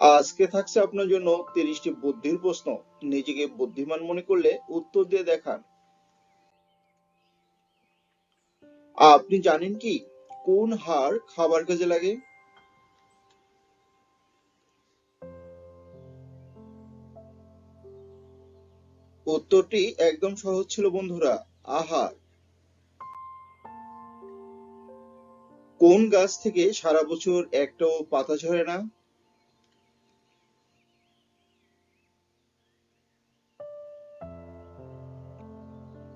আজকে থাকছে আপনার জন্য তিরিশটি বুদ্ধির প্রশ্ন। নিজেকে বুদ্ধিমান মনে করলে উত্তর দিয়ে দেখান। আপনি জানেন কি? কোন হাড় খাবার কাজে লাগে? উত্তরটি একদম সহজ ছিল বন্ধুরা, আহার। কোন গাছ থেকে সারা বছর একটাও পাতা ঝরে না?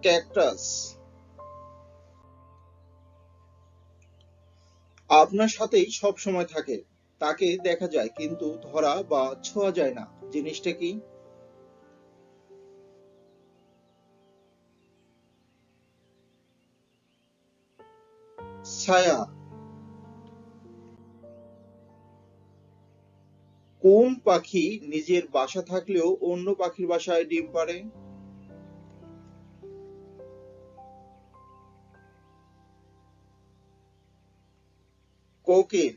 ক্যাকটাস আপনার সাথেই সব সময় থাকে। তাকে দেখা যায়, কিন্তু ধরা বা ছোঁয়া যায় না। জিনিসটা কি? ছায়া। কোন পাখি নিজের বাসা থাকলেও অন্য পাখির বাসায় ডিম পাড়ে? কোকিল।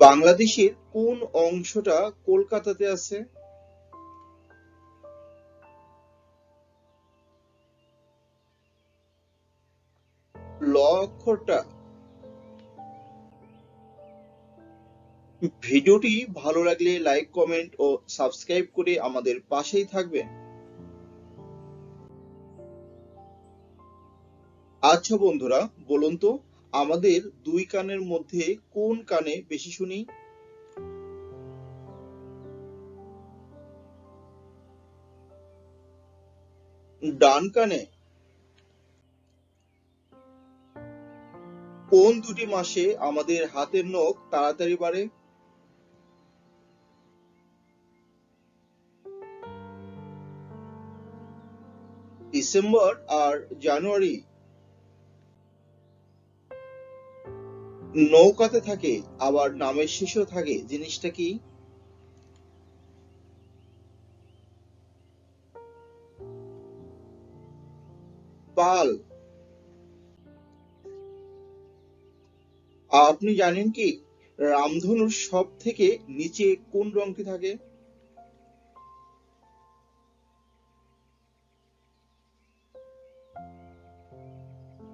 বাংলাদেশের কোন অংশটা কলকাতাতে আছে? ল অক্ষরটা। ভিডিওটি ভালো লাগলে লাইক, কমেন্ট ও সাবস্ক্রাইব করে আমাদের পাশেই থাকবেন। আচ্ছা বন্ধুরা, বলুন তো, আমাদের দুই কানের মধ্যে কোন কানে বেশি শুনি? ডান কানে। কোন দুটি মাসে আমাদের হাতের নখ তাড়াতাড়ি বাড়ে? ডিসেম্বর আর জানুয়ারি। নৌকাতে থাকে, আবার নামের শেষেও থাকে। জিনিসটা কি? পাল। আপনি জানেন কি, রামধনুর সব থেকে নিচে কোন রংটি থাকে?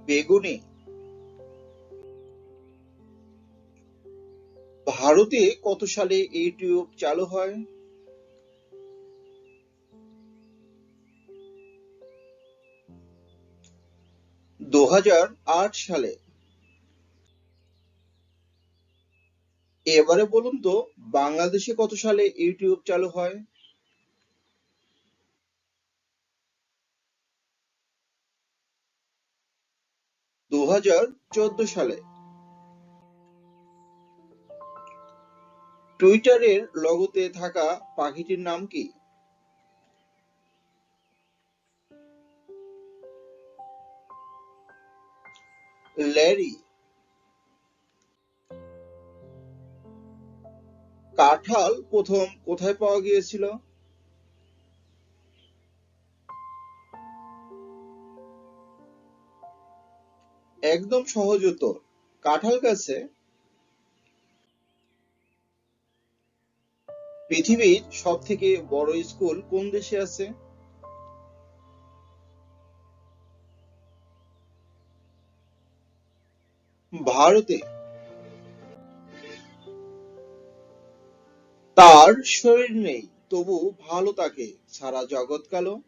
বেগুনি। ভারতে কত সালে ইউটিউব চালু হয়? দু হাজার আট সালে। এবারে বলুন তো, বাংলাদেশে কত সালে ইউটিউব চালু হয়? দু হাজার চোদ্দ সালে। টুইটারের লোগোতে থাকা পাখিটির নাম কি? ল্যারি। কাঁঠাল প্রথম কোথায় পাওয়া গিয়েছিল? একদম সহজ উত্তর, কাঁঠাল গাছে। পৃথিবীর সব থেকে বড় স্কুল কোন দেশে আছে? ভারতে। তার শরীর নেই, তবু ভালো তাকে। সারা জগৎ কালো।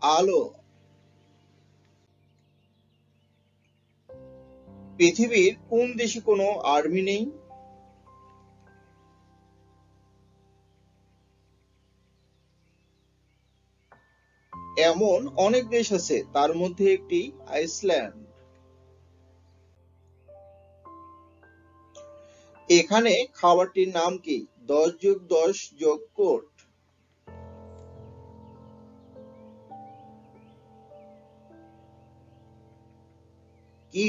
আলো। পৃথিবীর কোন দেশে কোনো আর্মি নেই? এমন অনেক দেশ আছে, তার মধ্যে একটি আইসল্যান্ড। এখানে খাবারটির নাম কি? দশ যোগ দশ যোগ কোট।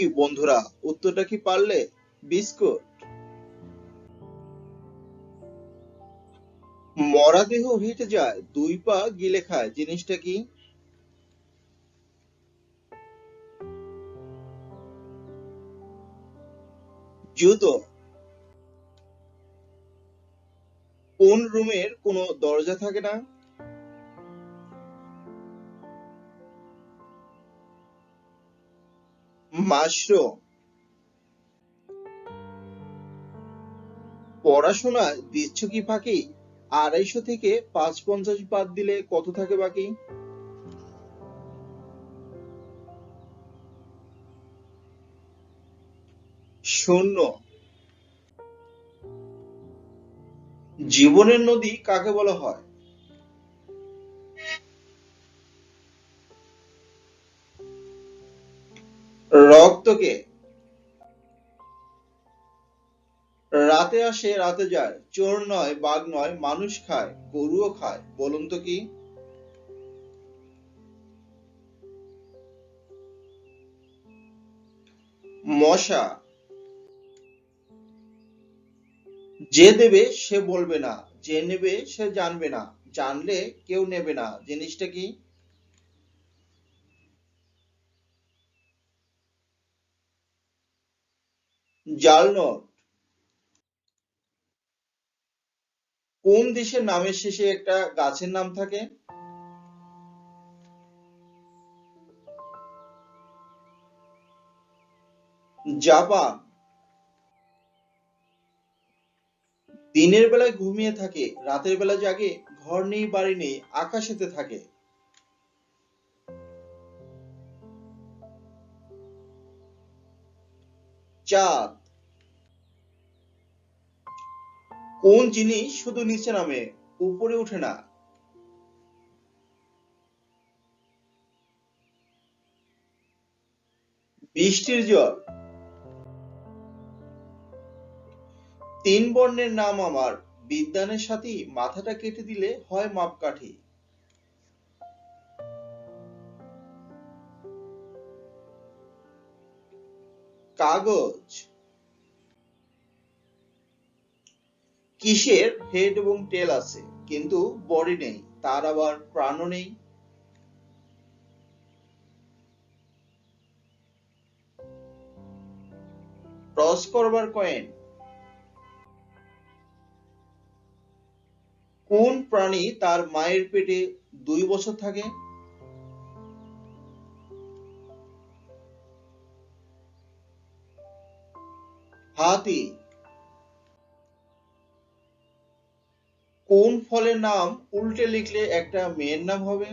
বন্ধুরা, উত্তরটা কি পারলে? বিস্কুট। মরা দেহ হেঁটে যায়, দুই পা গিলে খায়। জিনিসটা কি? জুতো। কোন রুমের কোনো দরজা থাকে না? মাশরুম। পড়াশোনা দিচ্ছ কি ফাঁকি? আড়াইশো থেকে পাঁচ পঞ্চাশ বাদ দিলে কত থাকে বাকি? শূন্য। জীবনের নদী কাকে বলা হয়? রক্তকে রাতে আসে, রাতে যায়। চোর নয়, বাঘ নয়, মানুষ খায়, গরুও খায়। বলুন তো কি? মশা। যে দেবে সে বলবে না, যে নেবে সে জানবে না। জানলে কেউ নেবে না। জিনিসটা কি? জাল নোট। কোন দেশের নামের শেষে একটা গাছের নাম থাকে? জাপান। দিনের বেলায় ঘুমিয়ে থাকে, রাতের বেলা জাগে, ঘর নেই, বাড়ি নেই, আকাশেতে থাকে। চাঁদ। কোন জিনিস শুধু নিচে নামে, উপরে ওঠে না। বৃষ্টির জল। তিন বর্ণের নাম আমার। বিদ্যানের সাথে মাথাটা কেটে দিলে হয় মাপকাঠি। কাগজ। কিসের হেড এবং টেল আছে, কিন্তু বডি নেই, তার আবার প্রাণও নেই। টস করবার কয়েন কোন প্রাণী তার মায়ের পেটে দুই বছর থাকে? হাতি। কোন ফলের নাম উল্টে লিখলে একটা মেয়ের নাম হবে?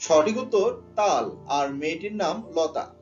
সঠিক উত্তর, তাল, আর মেয়েটির নাম লতা।